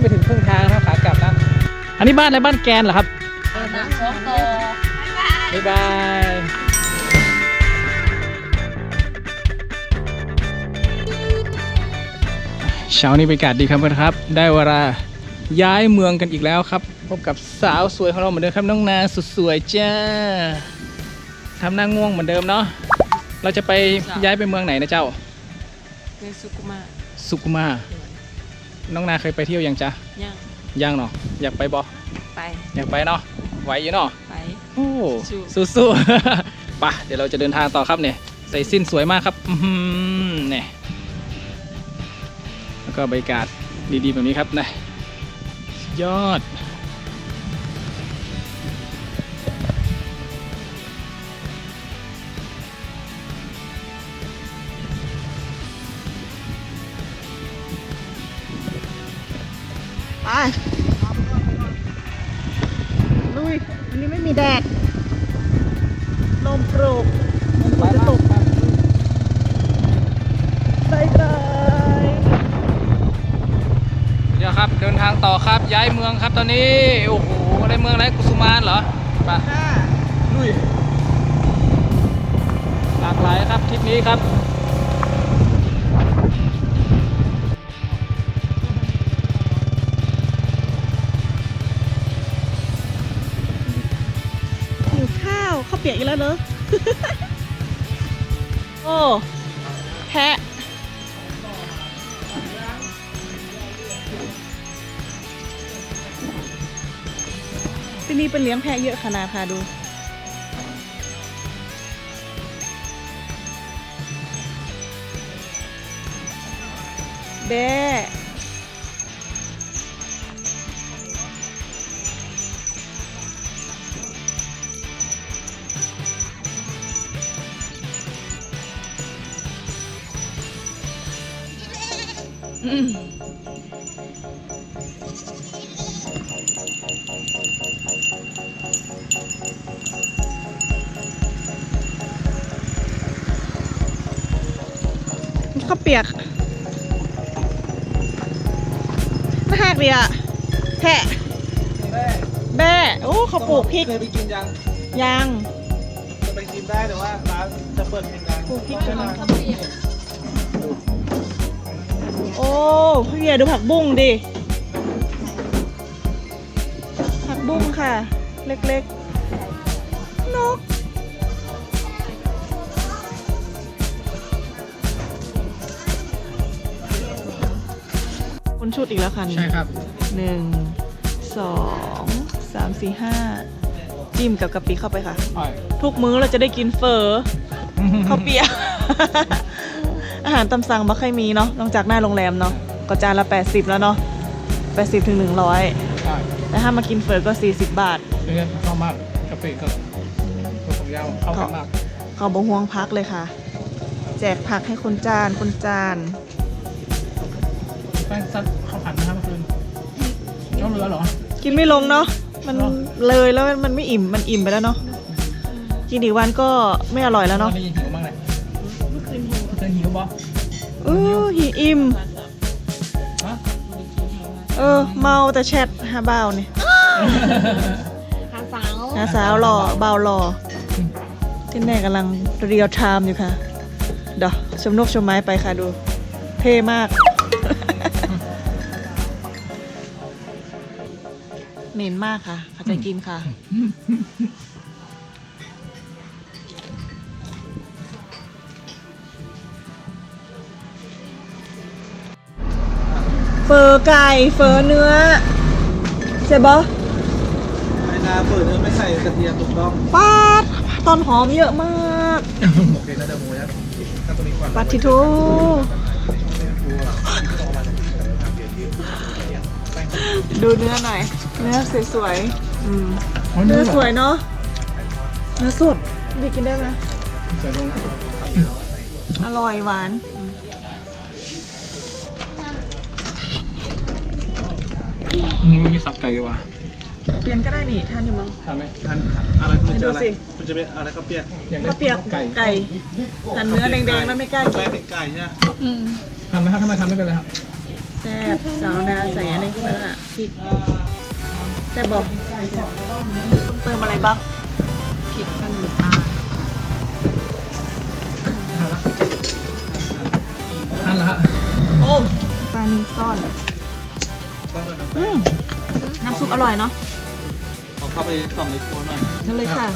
ไปถึงครึ่งทางแล้วขากลับนะอันนี้บ้านอะไรบ้านแกนเหรอครับเออน้ำสองโตบ๊ายบายเช้านี้บรรยากาศดีครับเพื่อนครับ ได้เวลาย้ายเมืองกันอีกแล้วครับ พบกับสาวสวยของเราเหมือนเดิมครับน้องนาสุดสวยจ้าทำหน้าง่วงเหมือนเดิมเนาะเราจะไปย้ายไปเมืองไหนนะเจ้าในสุกุมาสุกุมา น้องนาเคยไปเที่ยวยังจ๊ะยังยังเนาะอยากไปบ่ไปอยากไปเนาะไหวอยู่เนาะไปโอ้สู้สู้ๆไปะเดี๋ยวเราจะเดินทางต่อครับเนี่ยใส่สิ้นสวยมากครับอือหือเนี่ยแล้วก็บรรยากาศดีๆแบบนี้ครับนะสุดยอด นี้ โอ้โหอะไรเมืองอะไรกุสุมานเหรอปค่ะลุยหลากหลายครับทริปนี้ครับหิวข้าวข้าวเปียกอีกแล้วเนอะ โอ้ แพะ นี่เป็นเลี้ยงแพะเยอะขนาดค่ะดู แบะอืม ปียกน่าหักดีอะแพะแบ่โอ้เขาปลูกพริกเคยไปกินยังยางจะไปกินได้แต่ว่าร้านจะเปิดเพลงดังปลูกพริกกันโอ้พี่เบียร์ดูผักบุ้งดิผักบุ้งค่ะ เล็กๆ นก ชุดอีกแล้วค่ะใช่ครับหนึ่งสองสามสี่ห้าจิ้มกับกะปิเข้าไปค่ะ ทุกมื้อเราจะได้กินเฟอข้าวเปียกอาหารตำสั่งไม่ค่อยมีเนาะนอกจากหน้าโรงแรมเนาะก็จานละ 80 แล้วเนาะ80ถึง100ใช่แต่ถ้ามากินเฟอก็ 40 บาทเป็นไงชอบมากกะปิกับตัวของยาวเข้ากันมากเขาบงห่วงพักเลยค่ะ แจกผักให้คนจานคนจาน แป้งซัดข้าวผัดนะครับเมื่อคืนเจ้าเรือเหรอ กินไม่ลงเนาะมันเนอเลยแล้วมันไม่อิ่มมันอิ่มไปแล้วเนาะกินอีกวันก็ไม่อร่อยแล้วเนาะได้ยินหิวบ้างเลยเมื่อคืนหิวเมื่อคืนหิวบ่เออหิวอิ่มฮะเออ เมาแต่แชทหาเบาวนี่หาสาวหาสาวหล่อเบาวหล่อที่แน่กำลังเรียลไทม์อยู่ค่ะเดี๋ยวชมนกชมไม้ไปค่ะดู เท่มาก เหม็นมากค่ะเขาจะกินค่ะ เฟอร์ไก่เฟอร์เนื้อใช่บอไม่นาเปิดเนื้อไม่ใส่กระเทียมถูกต้องปาดตอนหอมเยอะมากโอเคน่าจะหมูยัดถ้าตัวนี้ก่อนปัดทิโทดูเนื้อหน่อย เนื้อสวยๆอืมเนื้อสวยเนาะเนื้อสดดีกินได้ไหมใส่ลงอร่อยหวานอืมมีสับไก่ด้วยว่ะเปลี่ยนก็ได้นี่ทานอยู่มั้งทำไหมทันอะไรมันจะอะไรให้ดูสิมันจะเป็นอะไรข้าวเปียกอยากได้ข้าวเปียกไก่ไก่หั่นเนื้อแดงๆแล้วไม่กล้าแป้กิงนเป็นไก่ใช่ไหมอืมทำไหมครับถ้าไม่ทำไม่เป็นไรครับแซ่บสาวนาใส่อันนี้เข้าไปแล้วอะริก แต่บอกเติมอะไรบ้างพริกกับน้ำตาลนั่นละโอ้ปลานิลซ่อนอืมน้ำซุปอร่อยเนาะขอเข้าไปส่องในครัวหน่อยนั่นเลยค่ะ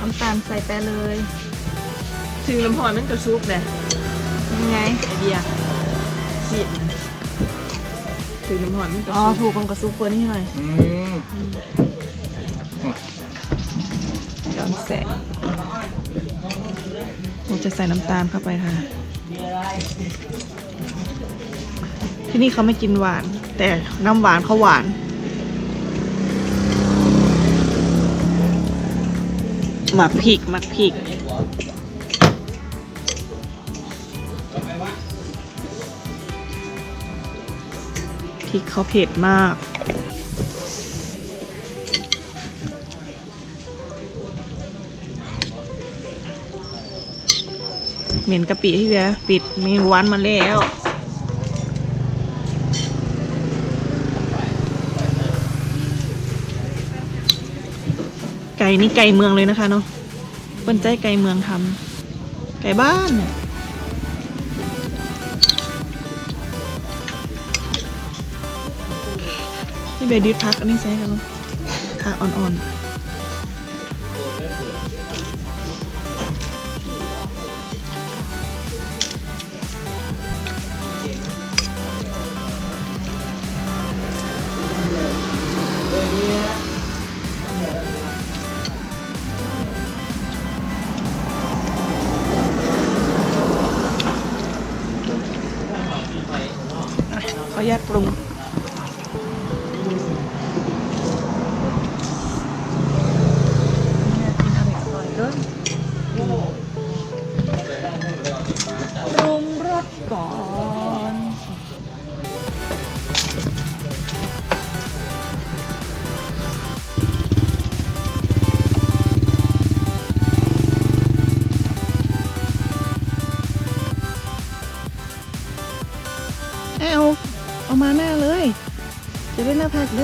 น้ำตาลใส่ไปเลยถึงน้ำหอยมันกระซุปเลยยังไงไอเดียสิ ถึงน้ำหอยมันกระอ๋อซุปถูกกับกระซุปเฟิร์นี่หน่อยอืมย้อนแสงผมจะใส่น้ำตาลเข้าไปค่ะ ที่นี่เขาไม่กินหวาน แต่น้ำหวานเขาหวาน หมักพริกหมักพริก ริกเขาเผ็ดมาก เหม็นกะปิที่เบียปิดมนูวันมาแล้วไก่นี่ไก่เมืองเลยนะคะเนาะเปิ้นใจไก่เมืองทำไก่บ้านเนี่ย นี่เบดิดพักอันนี้ใส่กันเนาะค่ะอ่อนๆ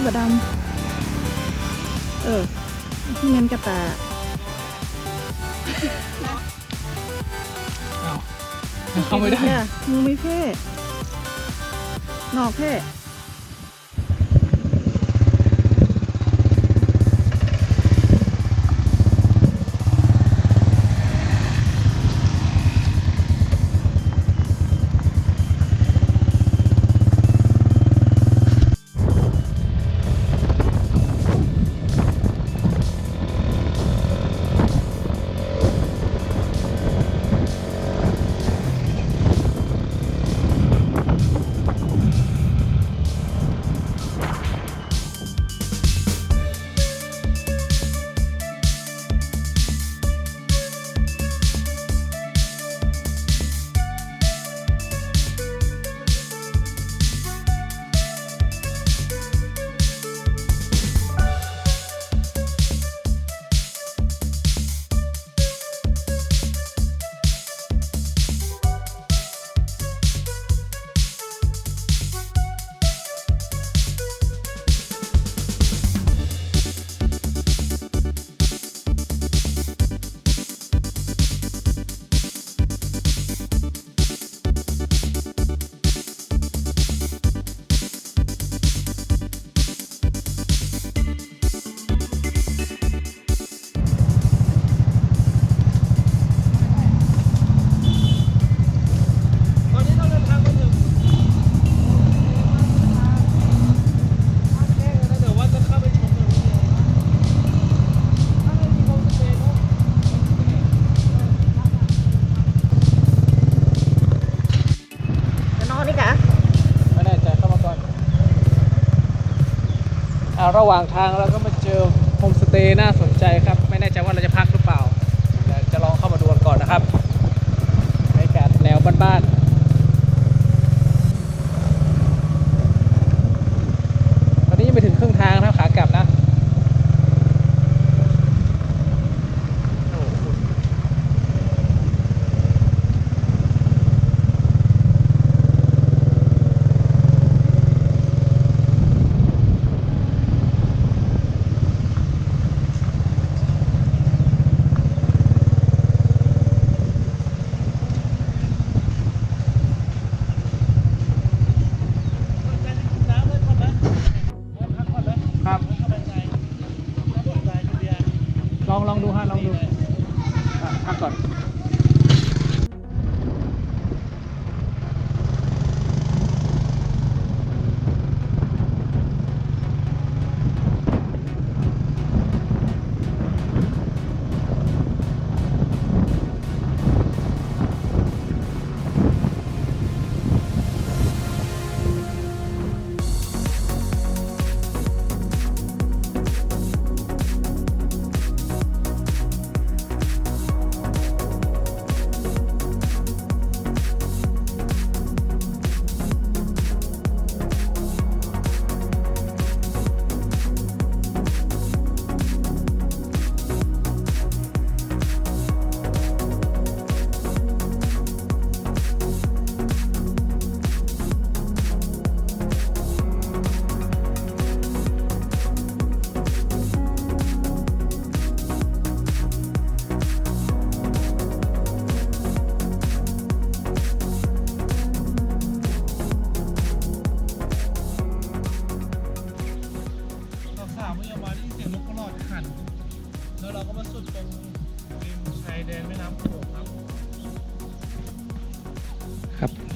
บดำเออที่เมนกระตาเอาเข้าไม่ได้มือไม่เพ่นอกเพ่ ระหว่างทางเราก็มาเจอโฮมสเตย์น่าสนใจครับ ไม่แน่ใจว่าเราจะพักหรือเปล่าแต่จะลองเข้ามาดูกันก่อนนะครับบรรยากาศแนวบ้านๆ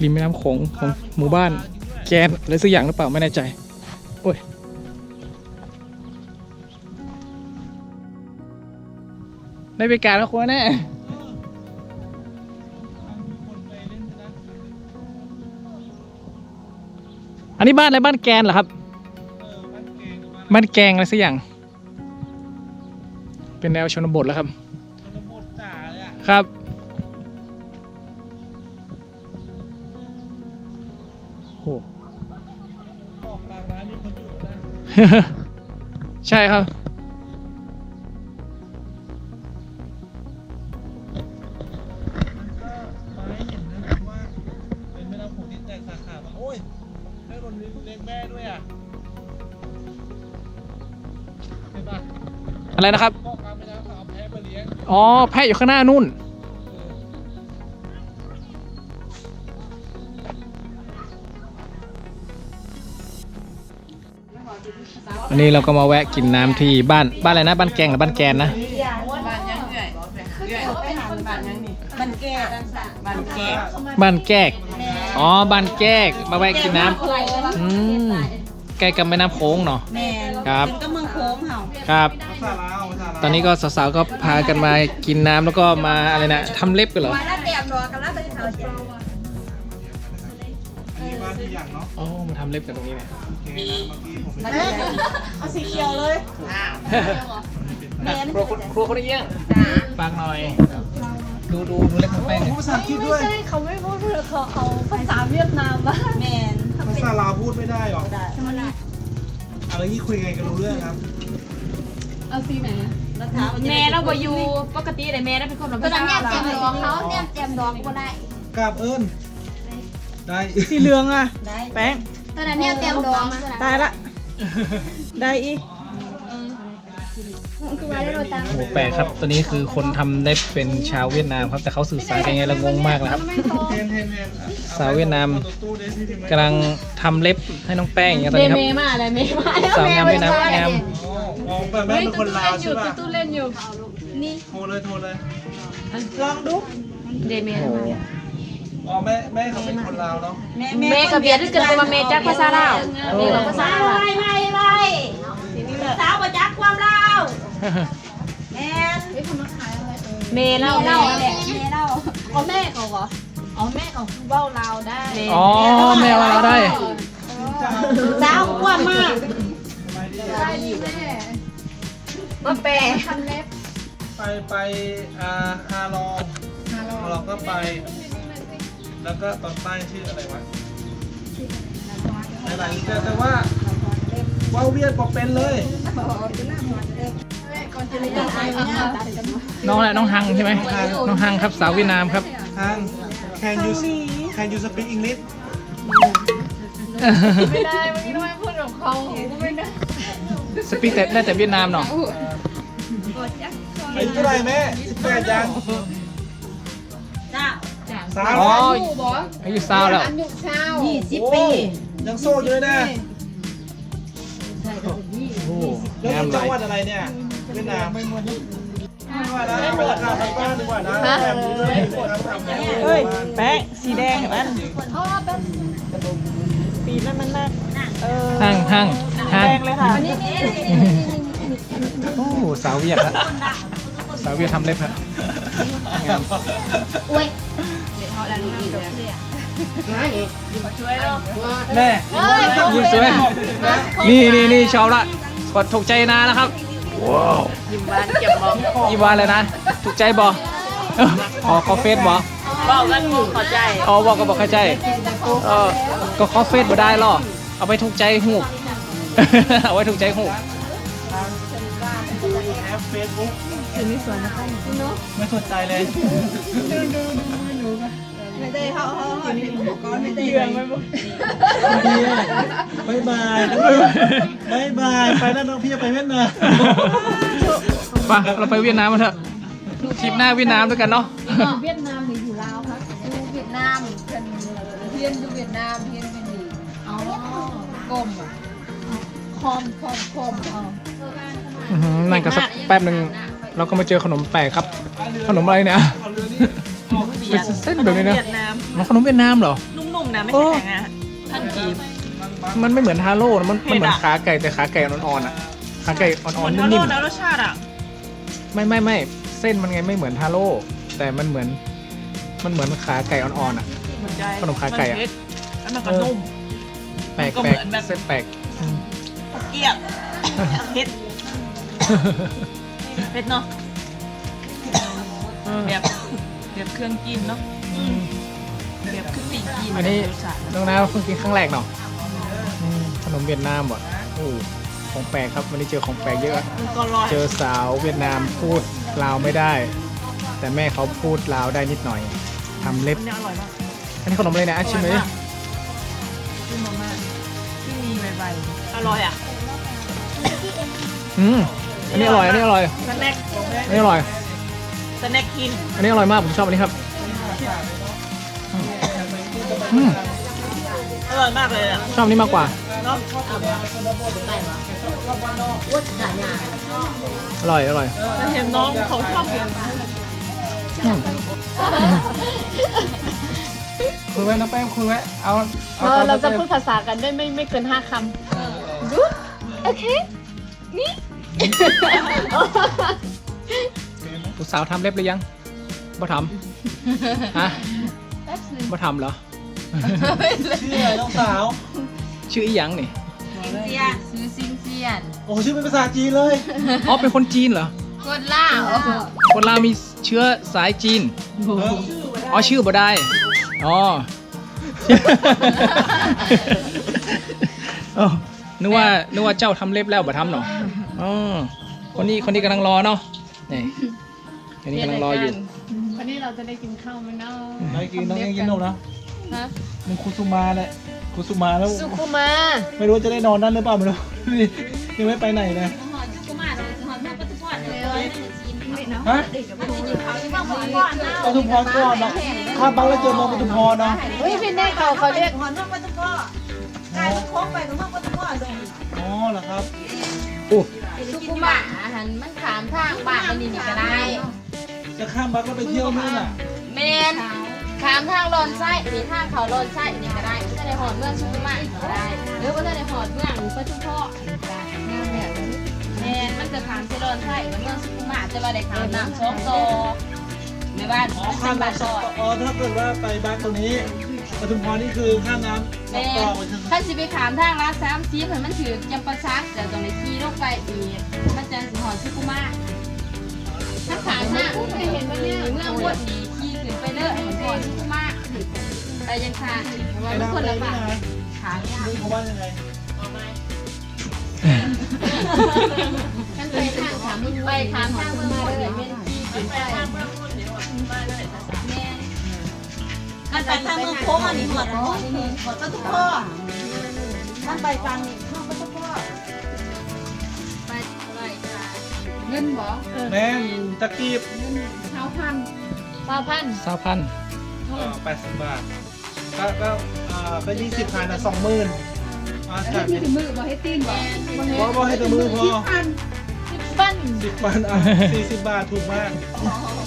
รับริมแม่น้ำโขงของหมู่บ้านแกนอะไรสักอย่างหรือเปล่าไม่แน่ใจ โอ้ยได้ไปการแล้วคุณแน่คนไปเล่นนะอันนี้บ้านอะไรบ้านแกนเหรอครับเออบ้านเกงบ้านบ้านแกงอะไรสักอย่าง เป็นแนวชนบทแล้วครับชนบทจ๋าเลยอะครับ ใช่ครับ อะไรนะครับ อ๋อ แพะอยู่ข้างหน้านู่น อันนี้เราก็มาแวะกินน้ำที่บ้านบ้านอะไรนะ บ้านแกงหรือบ้านแกนนะมันแก้มันแก้บ้านแกกอ๋อบ้านแกกมาแวะกินน้ำอืมใกล้กับแม่น้ำโขงเนาะแม่ครับเป็นก็เมืองโค้งเห่าครับภาษาลาวภาษาลาวตอนนี้ก็สาวๆก็พากันมากินน้ำแล้วก็มาอะไรนะทำเล็บกันเหรอ มีบ้านที่อย่างเนาะอ๋อมาทำเล็บกันตรงนี้เนี่ยโอเคนะเมื่อกี้ผมไม่ได้เอาสีเขียวเลยครัวคนครัวคนเอี้ยงฟังหน่อย ดูดูดูเล็บของแป้งเนี่ย พูดภาษาอังกฤษด้วยเขาไม่พูดเขาเอาภาษาเวียดนามมาแมนภาษาลาวพูดไม่ได้หรอได้อะไรที่คุยไงกันรู้เรื่องครับเอาสีไหนแล้วถามว่าจะแม่เราบอยู่ปกติเลยแม่เราเป็นคนแบบตอนนั้นเนี่ยแจมดอกเขาเนี่ยแจมดอกก็ได้กราบเอิญ ได้สีเหลืองอะ ได้แป้งตอนนั้นเนี่ยแจมดอกได้ละ ได้อีกคือว่าได้โรตังโอ้โหแปลกครับ ตัวนี้คือคนทำเล็บเป็นชาวเวียดนามครับ แต่เขาสื่อสารกันยังไงเรางงมากนะครับเทนเทนเทนสาวเวียดนามตู้เดซี่พิมพ์กำลังทำเล็บให้น้องแป้งอย่างเงี้ยตอนนี้ครับ เมย์มาอะไรเมย์มาแล้วสาวงามเวียดนามงาม อ๋อแม่แม่เป็นคนลาวใช่ป่ะตู้เล่นอยู่ โทรเลยโทรเลยลองดู เดเมย์โอ้โห อ๋อแม่แม่เขาเป็นคนลาวเนาะแม่เมย์กับเบียร์ที่เกิดมาเมย์จากภาษาลาวเมย์ภาษาลาวไม่ไม่ไม่สาวประจักษ์ความเราแมนเมย์เล่าเล่าเล่าแหละแม่เล่าเอาแม่เขาเหรอเอาแม่เขาคือเบ้าเราได้อ๋อแมวเราได้สาวกว่ามากได้ดีแม่มาแปลทำเล็บไปไปอ่าฮาลองฮาลองก็ไป แล้วก็ตอนใต้ชื่ออะไรวะหลายๆแต่แต่ว่าว่าเวียดบอกเป็นเลยน้องแหละน้องฮังใช่ไหมน้องฮังครับสาวเวียดนามครับทาง can you can you speak English ไม่ได้เมื่อกี้ทำไมพูดกับเขาก็ไม่ได้สปีกแต่ได้แต่เวียดนามเนาะอายุเท่าไหร่แม่สิบแปดยังจ้า สาวอ๋ออายุสาวแล้วยี่สิบโอ้ปียังโซ่อยู่เลยนะโอ้แล้วงามเป็นหจัลางยหวัดอะไรเนี่ยเวียดนามไม่หมดดีกว่านะเปิดร้านบ้านดีกว่านะแบบนี้เลยทำแบบนี้เฮ้ยแป้งสีแดงเห็นมันปีนั้นมันน่าเออฮังฮังฮังแดงเลยค่ะโอ้สาวเวียดครับสาวเวียดทำเล็บครับงาม อุ้ย แม่ยิ้มสวยนี่นี่นี่ชอบละกดถูกใจนานะครับว้าวยิ้มหวานเก็บบอกยิ้มหวานเลยนะ ถูกใจบออ๋อขอเฟซบอบอกกันขอใจอ๋อบอกก็บอกเข้าใจเออก็ขอเฟซบ่ได้หรอเอาไปถูกใจหูกเอาไว้ถูกใจหูกแอปเฟซบุ๊กไม่สนใจเลย ไม่ได้เขาเขาเขาก้อนไม่ได้เรื่องไม่บอกบายบายบายบายไปแล้วน้องพี่จะไปเวียดนามไปเราไปเวียดนามกันเถอะทริปหน้าเวียดนามด้วยกันเนาะเวียดนามหรืออยู่ลาวคะดูเวียดนามเป็นเรียนดูเวียดนามเรียนเป็นดีอ๋อกลมอะคอมคอมคอมอ๋อนั่งกันสักแป๊บหนึ่งเราก็มาเจอขนมแปลกครับ ขนมอะไรเนี่ย เอาเรือนี้ออกเป็นเส้นแบบนี้นะเวียดนามมันขนมเวียดนามเหรอ นุ่มๆนะไม่โอ้ใช่แข็งนะท่านกีบมันไม่เหมือนทาโร่นะมันมันเหมือนเผ็ดอะขาไก่แต่ขาไก่อ่อนๆอะขาไก่อ่อนๆเหมือนนิ่ทาโร่มแล้วรสชาติอะๆไม่ไม่ไม่เส้นมันไงไม่เหมือนทาโร่แต่มันเหมือน มันเหมือนขาไก่อ่อนๆอะเหมือนใจขนมขาไก่อะมันเผ็ดแล้วมันก็นุ่มแปลกก็แปเหลมืกอนแบบเส้นแปลกอืมเกลียบเผ็ดเผ็ดเนาะแบบ แบบเครื่องกินเนาะอืมแบบคือปีกกินอันนี้รสชาติน้องน้าเพิ่งกินครั้งแรกเนาะอืมขนมเวียดนามว่ะโอ้ของแปลกครับวันนี้เจอของแปลกเยอะมันก็ลอยเจอสาวเวียดนามพูดลาวไม่ได้ แต่แม่เขาพูดลาวได้นิดหน่อยทำเล็บอันนี้อร่อยมากอันนี้ขนมอะไรนะอาชิมเลยขึ้นมาม่าที่มีใบๆอร่อยอะอืมอันนี้อร่อยอันนี้อร่อยสแน็คอันนี้อร่อย สแน็คกินอันนี้อร่อยมากผมชอบอันนี้ครับอืมอร่อยมากเลยอะชอบอันนี้มากกว่าเนาะอร่อยอร่อยแต่เห็นน้องเขาชอบกินอืมคุยไว้นะแป้งคุยไว้เอาเอาเราตอนเราจะไปพูดภาษากันได้ไม่ไม่เกินห้าคำดูโอเคนี่ ผู้สาวทำเล็บหรือยังบ่ทำฮะบ่ทำเหรอ ชื่ออะไรน้องสาว ชื่ออีหยังนี่ซื้อซิงเซียนโอ้ชื่อเป็นภาษาจีนเลย อ๋อ เป็นคนจีนเหรอคนล่าวคนลาวมีเชื้อสายจีน เอออ๋อ ชื่อบ่ได้ อ๋อเอ้านึกว่า นึกว่าเจ้าทำเล็บแล้วบ่ทำเนาะอ๋อ คนนี้ คนนี้กำลังรอเนาะนี่ คนนี้กำลังรออยู่ วันนี้เราจะได้กินข้าวไหมเนาะน้องกินน้องยังกินนมนะฮะมันคุซุมาแหละคุซุมาแล้ว สุคุมาไม่รู้ว่าจะได้นอนนั่นหรือเปล่าไม่รู้ยังไม่ไปไหนนะฮะปทุมพรก่อนเนาะข้ามบังแล้วเจอเมองปทุมพรเนาะเฮ้ยพี่เน่เขาเขาเรียกอ๋อเหรอครับอู้สุกุมะอาหารมันขามทางบ้านมันนี่นี่ก็ได้ จะข้ามบังแล้วไปเที่ยวนู่นอะเมนขามทางลอนไส้นี่ทางเขาลอนไส้นี่ก็ได้ก็จะในหอดเมืองสุกุมะก็ได้หรือว่าจะในหอดเมืองปทุมพรก็ได้แมนมันจะขามที่ลอนไส้กับเมืองสุกุมะจะว่าได้ขามน้ำสองโตในบ้านอ๋อมันข้าเป็มนบ้านน้ำซอยอ๋อถ้าเกิดว่าไปบ้านตรงนี้ปทุมพรนี่คือข้ามน้ำแม่ต่อไปถึงถ้าสิไปขามทางร้านสามสีเพิ่นมันถือจำปาซักแต่ตรงนี้ขี่ลงไปอีกมันจะสิหอดสุกุมะ ถ้าขามทางเห็นว่าเนี่ยเมืองบดนี่ขี่ขึ้นไปเลยมันหอดสุกุมะแต่ยังขาดว่าไปมันน้ำคนเละยฝั่งนะขายากนี่เขาว่ายังไงกันไปทางขามไปขามทางเมืองบดนี่แม่นขี่ขึ้นไปแม่กันไปทางเมืองโค้งอันนี้หมดหมดหมดทุกข้อท่านไปฟังนี่ งินบ่แม่นตะกีบเท้าพันสาวพันสาวพันธุ์แปดสิบบาท ก็ก็อ่าก็ยี่สิบพันอะสองหมื่นอ่าจ่ายไปมือบ่ให้ตีนบ่พอพอให้ตัวมือพอปั้นสิบพันอะสี่สิบบาทถูกมาก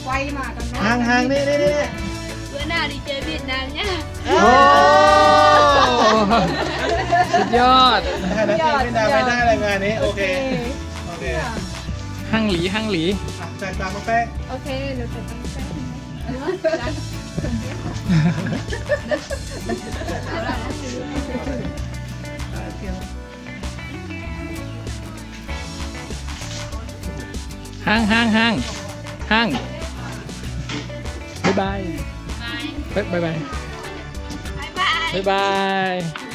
ไวมากกันเนาะห่างห่างนี่นี่นี่เมื่อหน้าดีเจเวียดนามเนี่ยโอ้สุดยอดได้แล้วเองไม่ได้ไม่ได้อะไรงานนี้โอเค โอเคอะ หั่งหลีหั่งหลีจ่ายตังค์มาแป้งโอเคเดี๋ยวจะต้องแป้งห้างห้างห้างห้างบ๊ายบายบ๊ายบายบ๊ายบายบ๊ายบาย